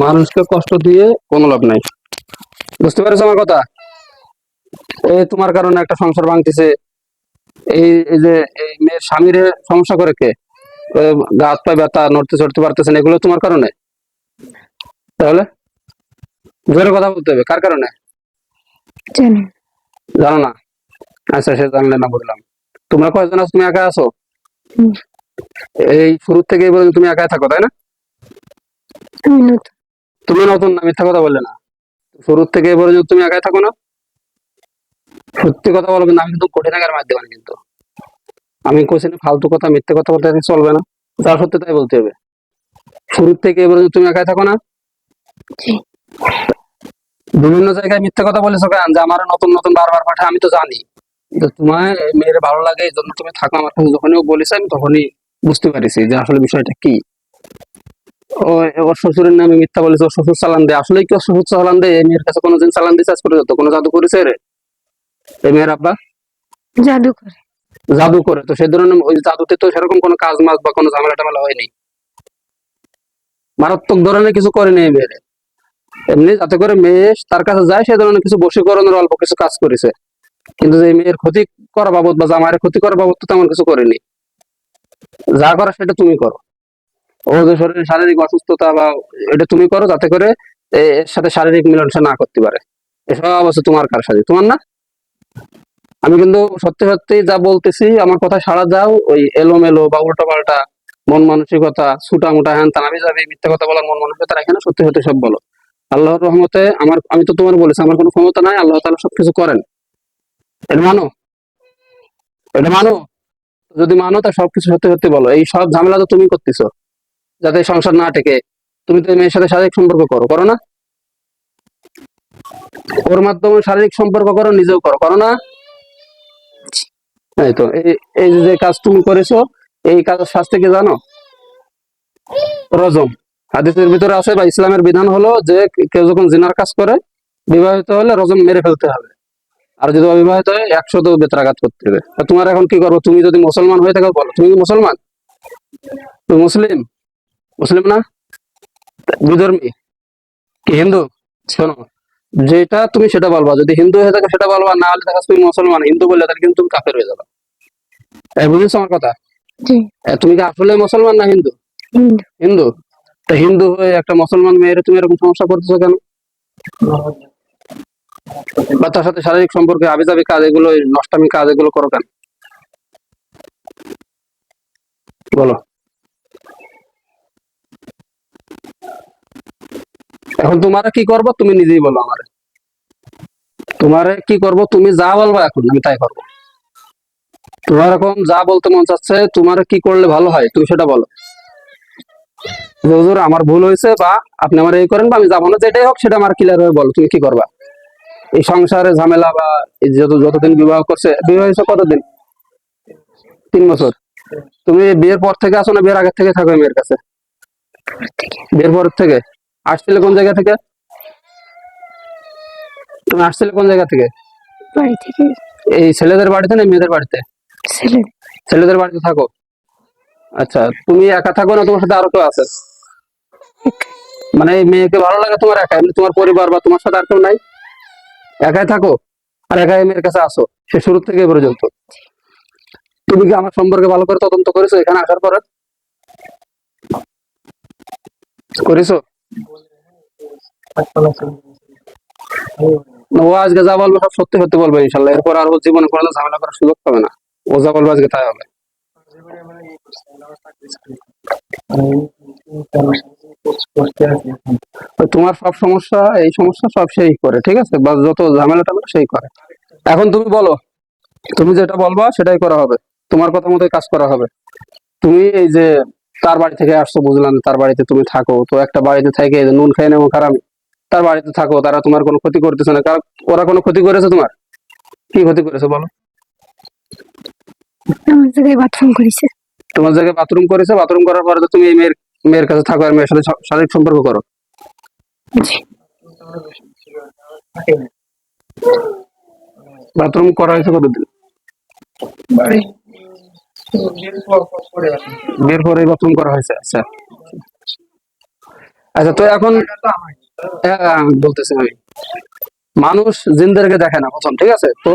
মানুষকে কষ্ট দিয়ে কোনো লাভ নাই। বুঝতে পেরেছ আমার কথা? এই তোমার কারণে একটা সংসার ভাঙতেছে। এই যে এই মেয়ের স্বামীর সমস্যা করে কে? ওই গা হাত পায়ে ব্যথা নড়তে চড়তে পারতেছে না এগুলো তোমার কারণে? তাহলে? জোরে কথা বলতে হবে কার কারণে? জানো। না? আচ্ছা সে জানলে না বললাম তোমরা কয়জন আছো? তুমি একা আছো? এই শুরু থেকে তুমি একাই থাকো তাই না? তুমি নতুন না মিথ্যা কথা বললে না। শুরু থেকে এই পর্যন্ত তুমি একাই থাকো না। সত্যি কথা বলো কিন্তু আমি কিন্তু কঠিন আকার মার দেবেন কিন্তু। আমি কোশ্চেন ফালতু কথা মিথ্যে কথা বলতে চলবে না। যা সত্যি তাই বলতে হবে। শুরু থেকে এই পর্যন্ত তুমি একাই থাকো না। বিভিন্ন জায়গায় মিথ্যে কথা বলেছ কেন? যে আমার নতুন নতুন বারবার পাঠায় আমি তো জানি। তোমার মেয়ের ভালো লাগে এই জন্য তুমি থাকো আমার কাছে। যখনই বলেছে আমি তখনই বুঝতে পারিছি যে আসলে বিষয়টা কি। ওর শ্বশুরের নামে মিথ্যা বলেছে ওর শ্বশুর চালান দেয়। আসলে কি ওর শ্বশুর চালান দেয়? এই মেয়ের কাছে কোনোদিন চালান দিয়ে চাষ করে যেত কোনো জাদু করেছে রে এই মেয়ের আব্বা? জাদু করে। জাদু করে। তো সেই ধরনের ওই জাদুতে তো সেরকম কোনো কাজ মাজ বা কোনো ঝামেলা টামেলা হয়নি। মারাত্মক ধরনের কিছু করেনি এই মেয়ের। এমনি যাতে করে মেয়ে তার কাছে যায় সে ধরনের কিছু বশীকরণের অল্প কিছু কাজ করেছে। কিন্তু যে মেয়ের ক্ষতি করা বাবদ বা জামাইয়ের ক্ষতি করা বাবদ তো তেমন কিছু করেনি। যা করা সেটা তুমি করো। ও যে শরীরে শারীরিক অসুস্থতা বা এটা তুমি করো যাতে করে এর সাথে শারীরিক মিলন সে না করতে পারে। এসব অবশ্য তোমার কার সাথে? তোমার না? আমি কিন্তু সত্যি সত্যি যা বলতেছি, আমার কথা সাড়া দাও, ওই এলোমেলো বা উল্টো পাল্টা মন মানসিকতা ছুটা মোটা হ্যান তান আমি যাবে, মিথ্যা কথা বলার মন মানসিকতা রাখে না, সত্যি সত্যি সব বলো। আল্লাহর রহমতে আমার, আমি তো তোমার বলেছি, আমার কোনো ক্ষমতা নাই, আল্লাহ তাআলা সবকিছু করেন। এটা মানো? এটা মানো? যদি মানো তা সবকিছু সত্যি সত্যি বলো। এই সব ঝামেলা তো তুমি করতেছো। যাতে সংসার না টেকে। তুমি তো মেয়ের সাথে শারীরিক সম্পর্ক করো করো না? ওর মাধ্যমে শারীরিক সম্পর্ক করো, নিজেও করো করো না? এই তো, এই যে কাজ তুমি করেছ, এই কাজের শাস্তি কি জানো? রজম। হাদিসের ভিতরে আছে, বা ইসলামের বিধান হলো যে কেউ যখন জিনার কাজ করে, বিবাহিত হলে রজম মেরে ফেলতে হবে। আর যদি অবিবাহিত হয় একশো তো বেতরাঘাত করতে হবে। তোমার এখন কি করব? তুমি যদি মুসলমান হয়ে থাকো, বলো। তুমি মুসলমান? তুমি মুসলিম? মুসলিম না? বিধর্মী। কি হিন্দু? শোনো যেটা তুমি সেটা বলবা। যদি হিন্দু হয়ে থাকে সেটা বলবা না হলে দেখা তুমি মুসলমান। হিন্দু বললে তাহলে কিন্তু তুমি কাফের হয়ে যাবে। বুঝেছ আমার কথা? তুমি কি আসলে মুসলমান না হিন্দু? হিন্দু। তা হিন্দু হয়ে একটা মুসলমান মেয়ের তুমি এরকম সমস্যা করতেছো কেন? বা তার সাথে শারীরিক সম্পর্কে আবি যাবি কাজ এগুলো নষ্টামি কাজ এগুলো করো কেন? বলো। এখন তোমারা কি করব? তুমি নিজেই বলো আমারে। তোমারে কি করব? তুমি যা বলব এখন আমি তাই করব। তোমার এখন যা বলতে মন চাচ্ছে তোমার কি করলে ভালো হয় তুমি সেটা বলো। হুজুর আমার ভুল হয়েছে বা আপনি আমার এই করেন বা আমি যাব না যেটাই হোক সেটা আমার ক্লিয়ার হয়ে বলো তুমি কি করবা? এই সংসারে ঝামেলা বা যত যতদিন বিবাহ করছে বিবাহ হয়েছে কতদিন? তিন বছর। তুমি বিয়ের পর থেকে আসো না বিয়ের আগের থেকে থাকো মেয়ের কাছে? বিয়ের পর থেকে? আসছিলে কোন জায়গা থেকে? তুমি আসছিলে কোন জায়গা থেকে? বাড়ি থেকে। এই ছেলেদের বাড়িতে না মেয়েদের বাড়িতে? ছেলে। ছেলেদের বাড়িতে থাকো। আচ্ছা তুমি একা থাকো না তোমার সাথে আরও কেউ আছে? মানে এই মেয়েকে ভালো লাগে তোমার একা? এমনি তোমার পরিবার বা তোমার সাথে আর কেউ নাই? একাই থাকো? আর একাই মেয়ের কাছে আসো? সে শুরু থেকে এ পর্যন্ত তুমি কি আমার সম্পর্কে ভালো করে তদন্ত করেছ এখানে আসার পরে? করেছ? ও আজকে যা সব সত্যি সত্যি বলবে ইনশাল্লাহ। এরপর আর জীবনে কোনো ঝামেলা করার সুযোগ পাবে না। ও যা আজকে তাই হবে। তোমার সব সমস্যা, এই সমস্যা সব সেই করে, ঠিক আছে? বা যত ঝামেলা টামেলা সেই করে। এখন তুমি বলো, তুমি যেটা বলবা সেটাই করা হবে। তোমার কথা মতোই কাজ করা হবে। তুমি এই যে তার বাড়ি থেকে আসছো, বুঝলাম তার বাড়িতে তুমি থাকো। তো একটা বাড়িতে থেকে নুন খাই নেব খারাপ। তার বাড়িতে থাকো তারা তোমার কোনো ক্ষতি করতেছে না। কারণ ওরা কোনো ক্ষতি করেছে তোমার? কি ক্ষতি করেছে বলো? আমার জায়গায় বাথরুম করেছে। তোমার জায়গায় বাথরুম করেছে বাথরুম করার পরে তো তুমি এই মেয়ের মেয়ের কাছে থাকো আর মেয়ের সাথে শারীরিক সম্পর্ক করো। বাথরুম করা হয়েছে কতদিন? বিয়ের পরে বাথরুম করা হয়েছে আচ্ছা। আচ্ছা তো এখন বলতেছি আমি। মানুষ জিনদেরকে দেখে না প্রথম ঠিক আছে? তো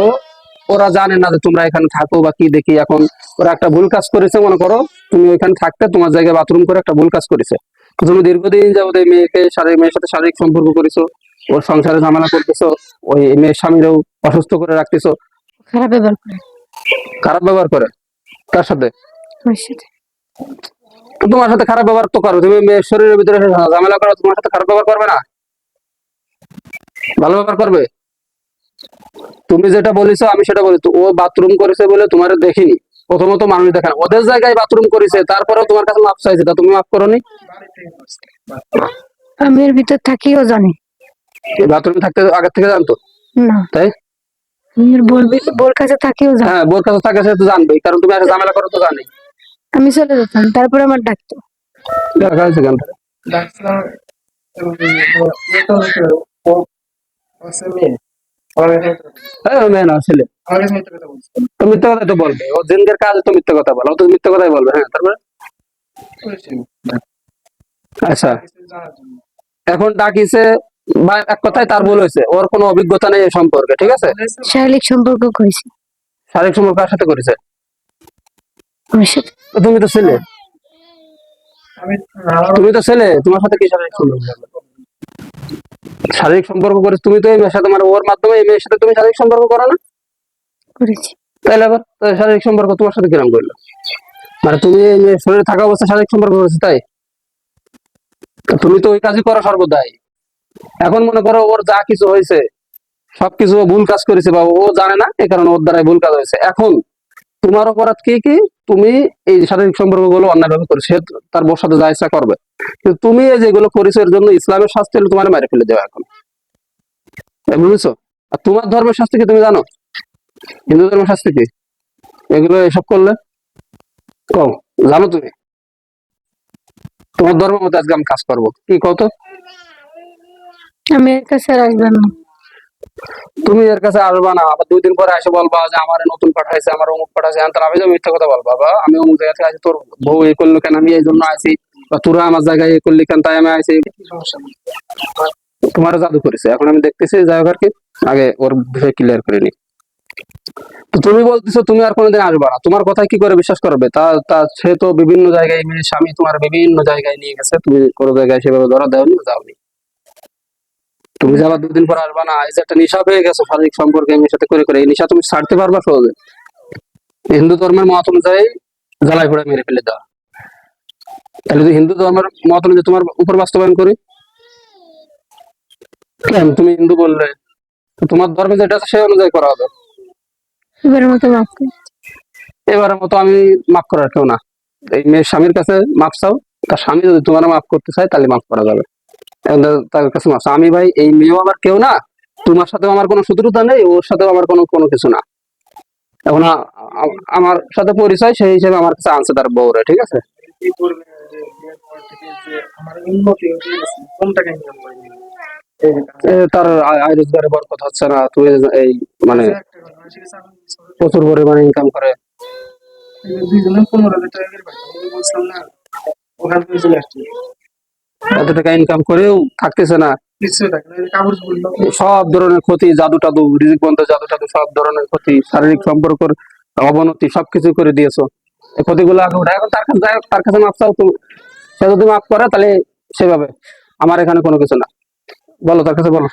ওরা জানে না যে তোমরা এখানে থাকো বা কি দেখি এখন ওরা একটা ভুল কাজ করেছে মনে করো তুমি ওইখানে থাকতে তোমার জায়গায় বাথরুম করে একটা ভুল কাজ করেছে। তুমি দীর্ঘদিন যাবত এই মেয়েকে শারীরিক মেয়ের সাথে শারীরিক সম্পর্ক করেছ ওর সংসারে ঝামেলা করতেছো ওই মেয়ের স্বামীরও অসুস্থ করে রাখতেছো। খারাপ ব্যবহার করে। খারাপ ব্যবহার করে? কার সাথে? তোমার সাথে খারাপ ব্যবহার তো করো তুমি মেয়ের শরীরের ভিতরে ঝামেলা করো তোমার সাথে খারাপ ব্যবহার করবে না? ভালো ব্যবহার করবে তুমি যেটা বলেছ আমি সেটা বলি ও বাথরুম করেছে বলে তোমার দেখিনি প্রথমত মানুষ দেখে ওদের জায়গায় বাথরুম করেছে তারপরে তোমার কাছে মাপ চাইছে তা তুমি মাফ করনি আমি এর ভিতর থাকিও জানি বাথরুমে থাকতে আগে থেকে জানতো না তাই বোর কাছে থাকিও জানি হ্যাঁ বোর কাছে থাকে তো জানবেই কারণ তুমি একটা ঝামেলা করো তো জানি আমি চলে যেতাম তারপরে আমার ডাকতো হয়েছে কেন ডাকছিলাম মিথ্যা বলছে। হ্যাঁ মেয়ে না ছেলে আমার কাছে মিথ্যা কথা বলছে তো মিথ্যা কথাই তো বলবে। ও জিনদের কাজ তো মিথ্যা কথা বলে। ও তো মিথ্যা কথাই বলবে হ্যাঁ তারপরে আচ্ছা। এখন ডাকিছে বা এক কথায় তার ভুল হয়েছে। ওর কোনো অভিজ্ঞতা নেই এই সম্পর্কে ঠিক আছে? বলেছে, শারীরিক সম্পর্ক করেছি। শারীরিক সম্পর্ক কার সাথে করেছে? তুমি তো ছেলে। তুমি তো ছেলে তোমার সাথে কি শারীরিক সম্পর্ক? শারীরিক সম্পর্ক করে তুমি তো এই মেয়ের সাথে মানে ওর মাধ্যমে এই মেয়ের সাথে তুমি শারীরিক সম্পর্ক করো না? করেছি। তাইলে আবার শারীরিক সম্পর্ক তোমার সাথে কিরম করল? মানে তুমি এই শরীরে থাকা অবস্থায় শারীরিক সম্পর্ক করেছ তাই? তুমি তো ওই কাজই করো সর্বদাই। এখন মনে করো ওর যা কিছু হয়েছে সবকিছু ভুল কাজ করেছে বা ও জানে না এই কারণে ওর দ্বারাই ভুল কাজ হয়েছে। এখন তোমার অপরাধ কি কি? তুমি এই শারীরিক সম্পর্কগুলো অন্যায়ভাবে করেছ তার বোর সাথে যা ইচ্ছা করবে। কিন্তু তুমি এই যেগুলো করেছ, এর জন্য ইসলামের শাস্তি হলে তোমার মেরে ফেলে দেওয়া এখন। বুঝেছ? আর তোমার ধর্মের শাস্তি কি তুমি জানো? হিন্দু ধর্মের শাস্তি কি? এগুলো এসব করলে? কও, জানো তুমি? তোমার ধর্ম মতো আজকে আমি কাজ করব। কি কত আমি এর কাছে আর আসবেন না। তুমি এর কাছে আসবা না, আবার দুই দিন পরে এসে বলবা যে আমার নতুন পাঠাইছে, আমার অমুক পাঠাইছে। আমি আমি যে মিথ্যা কথা বলবা বা আমি অমুক জায়গা থেকে আছি তোর বউ এই করল কেন? আমি এই জন্য আইছি বা তোরা আমার জায়গায় এই করলি কেন, তাই আমি আইছি কি তোমার জাদু করেছে। এখন আমি দেখতেছি, যাই হোক আর কি, আগে ওর বিষয় ক্লিয়ার করে নি। তো তুমি বলতেছো, তুমি আর কোনোদিন আসবা না। তোমার কথায় কি করে বিশ্বাস করবে? তা তা সে তো বিভিন্ন জায়গায় মেয়ে, স্বামী তোমার বিভিন্ন জায়গায় নিয়ে গেছে। তুমি কোনো জায়গায় সেভাবে ধরা দেওনি, যাওনি। তুমি যে আবার দুদিন পর আসবা না এই যে একটা নেশা পেয়ে গেছো শারীরিক সম্পর্কে সাথে করে করে এই নেশা তুমি ছাড়তে পারবা সহজে। হিন্দু ধর্মের মত অনুযায়ী মেরে ফেলে দেওয়া তাহলে যদি হিন্দু ধর্মের মত অনুযায়ী তোমার উপর বাস্তবায়ন করি? কেন? তুমি হিন্দু বললে। তোমার ধর্মে যেটা আছে সেই অনুযায়ী করা হবে। এবারের মতো মাফ এবারের মতো আমি মাফ করার কেউ না। এই মেয়ের স্বামীর কাছে মাফ চাও। তার স্বামী যদি তোমার মাফ করতে চায় তাহলে মাফ করা যাবে। তার- তার কাছে মাফ। আমি ভাই এই মেয়েও আমার কেউ না তোমার সাথেও আমার কোনো শত্রুতা নেই ওর সাথেও আমার কোনো কোনো কিছু না। এখন আমার সাথে পরিচয় সেই হিসেবে আমার কাছে আনছে তার বউরে ঠিক আছে? তার আয় রোজগারের বরকত হচ্ছে না তুই এই মানে সবাই- প্রচুর পরিমাণে ইনকাম করে। দুইজনে পনেরো হাজার টাকা বলছিলাম না ওখান থেকে চলে আসছি। এত টাকা ইনকাম করেও থাকতেছে না। সব। ধরনের ক্ষতি জাদু টাদু রিজিক বন্ধ জাদু টাদু সব ধরনের ক্ষতি শারীরিক সম্পর্কের অবনতি সবকিছু করে দিয়েছ। ক্ষতিগুলো আগে উঠে এখন তার কাছে যাই তার কাছে মাপ চাও তুমি সে যদি মাফ করে তাহলে সেভাবে। আমার এখানে কোনো কিছু না। বলো তার কাছে বলো।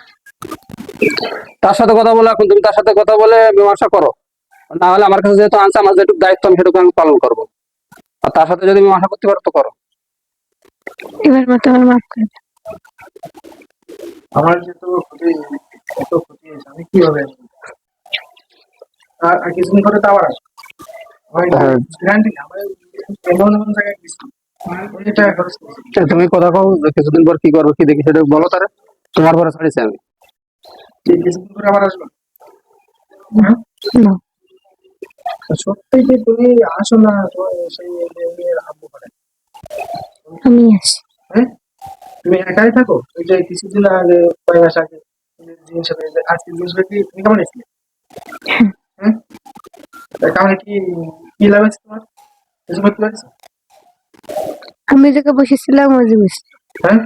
তার সাথে কথা বলো এখন তুমি তার সাথে কথা বলে মীমাংসা করো। না হলে আমার কাছে যেহেতু আনছে আমার যেটুকু দায়িত্ব আমি সেটুকু আমি পালন করব। আর তার সাথে যদি মীমাংসা করতে পারো তো করো। এবার মতো আমার মাফ করে দাও। আমার যেহেতু ক্ষতি এত ক্ষতি হয়েছে আমি কীভাবে আসব? আর আর কিছুদিন পরে তো আবার আসব। হ্যাঁ। গ্যারান্টি না এমন এমন জায়গায় গেছি ওই টাকা খরচ করছি এ, তুমি কথা কও কিছুদিন পর কি করব কি দেখি সেটা বলো তারা। তোমার পরে ছাড়িয়েছি আমি। কিছুদিন পরে আবার আসব? সত্যি যে তুমি আসো না তোমার সেই যে আব্বু করে আমি আসি হ্যাঁ? তুমি একাই থাকো? ওই যে কিছুদিন আগে কয়েক মাস আগে জিনিস আজকে জিনিসগুলো কি তুমি কেমন এসেছিলে হ্যাঁ। তা কি কি লাভ আছে তোমার? কিছু করতে পারছ আমি যেকে বসেছিলাম ওই বসে। হ্যাঁ?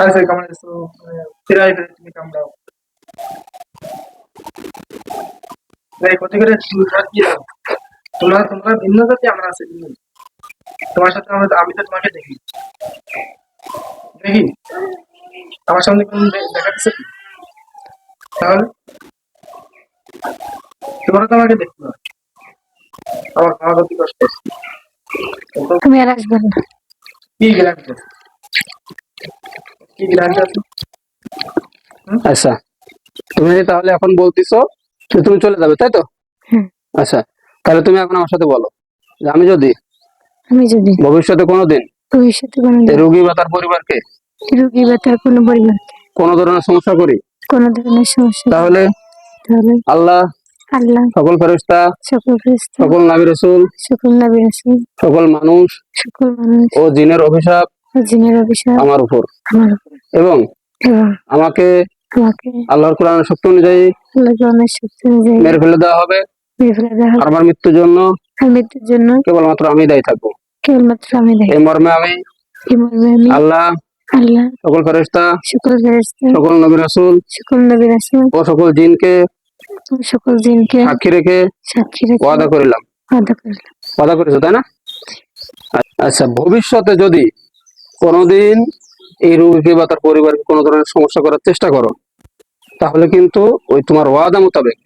আচ্ছা কামড়েছো ফিরাই ফিরে তুমি কামড়াও এই ক্ষতি করে? তোমরা তোমরা ভিন্ন জাতি আমরা আছি ভিন্ন। তোমার সাথে আমরা আমি তো তোমাকে দেখি। দেখি? আমার সামনে কোন দেখা তাহলে? তোমরা তো আমাকে দেখতে আমার খাওয়া ক্ষতি কষ্ট আমি আর আসবেন না। কি গ্যারান্টি কি গ্যারান্টি আছে আচ্ছা। তুমি তাহলে এখন বলতেছো যে তুমি চলে যাবে তাই তো? আচ্ছা। তাহলে তুমি এখন আমার সাথে বলো যে আমি যদি আমি যদি ভবিষ্যতে কোনোদিন ভবিষ্যতে কোনো রোগী বা তার পরিবারকে রোগী বা তার কোনো পরিবার কোনো ধরনের সমস্যা করি? কোনো ধরনের সমস্যা তাহলে তাহলে আল্লাহ আল্লাহ সকল ফেরেশতা সকল ফেরেশতা সকল নাবি রসুল সকল নবী রাসূল সকল মানুষ সকল মানুষ ও জিনের অভিশাপ ও জিনের অভিশাপ আমার উপর। আমার উপর। এবং আমাকে আমাকে আল্লাহর কোরআনের শক্তি অনুযায়ী আল্লাহকে অনেক শক্তি অনুযায়ী মেরে ফেলে দেওয়া হবে। মেরে ফেলে দেওয়া হবে। আমার মৃত্যুর জন্য মৃত্যুর জন্য কেবলমাত্র আমি দায়ী থাকব। কেবলমাত্র আমি দেখি এই মর্মে আমি এই মর্মে আমি আল্লাহ আল্লাহ। সকল ফেরেশতা সকল ফেরেশতা সকল নবী রাসূল সকল নবী রাসূল ও সকল জিনকে সকল জিনকে সাক্ষী রেখে সাক্ষী রেখে ওয়াদা করিলাম। ওয়াদা করলাম। ওয়াদা করেছ তাই না? আচ্ছা ভবিষ্যতে যদি কোনোদিন এই রোগীকে বা তার পরিবারকে কোনো ধরনের সমস্যা করার চেষ্টা করো তাহলে কিন্তু ওই তোমার ওয়াদা মোতাবেক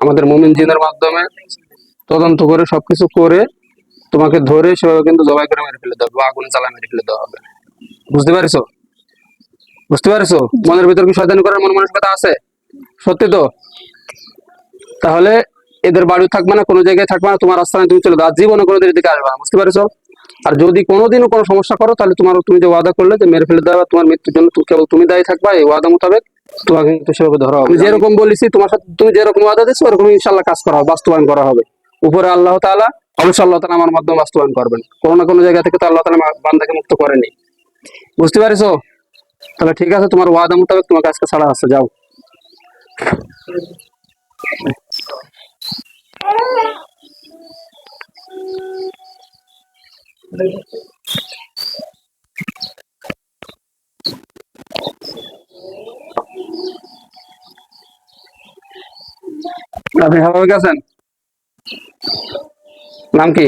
আমাদের মুমিন জিনের মাধ্যমে তদন্ত করে সবকিছু করে তোমাকে ধরে সেভাবে কিন্তু জবাই করে মেরে ফেলে দেওয়া হবে বা আগুন জ্বালা মেরে ফেলে দেওয়া হবে। বুঝতে পারছ? বুঝতে পারছ? মনের ভিতর কি শয়তানি করার মন মানসিকতা আছে? সত্যি তো? তাহলে এদের বাড়ি থাকবে না কোনো জায়গায় থাকবে না তোমার আস্থানে তুমি চলে যাও আর জীবনে কোনোদিন এদিকে আসবে না বুঝতে পারছ? আর যদি কোনোদিনও কোনো সমস্যা করো তাহলে তোমার তুমি যে ওয়াদা করলে যে মেরে ফেলে দেওয়া তোমার মৃত্যুর জন্য তুমি কেবল তুমি দায়ী থাকবা এই ওয়াদা মোতাবেক তোমাকে কিন্তু সেভাবে ধরা হবে যেরকম বলেছি তোমার সাথে তুমি যেরকম ওয়াদা দিচ্ছ ওরকম ইনশাল্লাহ কাজ করা হবে বাস্তবায়ন করা হবে। উপরে আল্লাহ তাআলা অবশ্যই আল্লাহ তাআলা আমার মাধ্যমে বাস্তবায়ন করবেন। কোনো না কোনো জায়গা থেকে তো আল্লাহ তাআলা মা- বান্দাকে মুক্ত করেনি বুঝতে পারছ? তাহলে ঠিক আছে, তোমার ওয়াদা মোতাবেক তোমাকে আজকে ছাড়া আছে, যাও। আপনি স্বাভাবিক আছেন? নাম কি?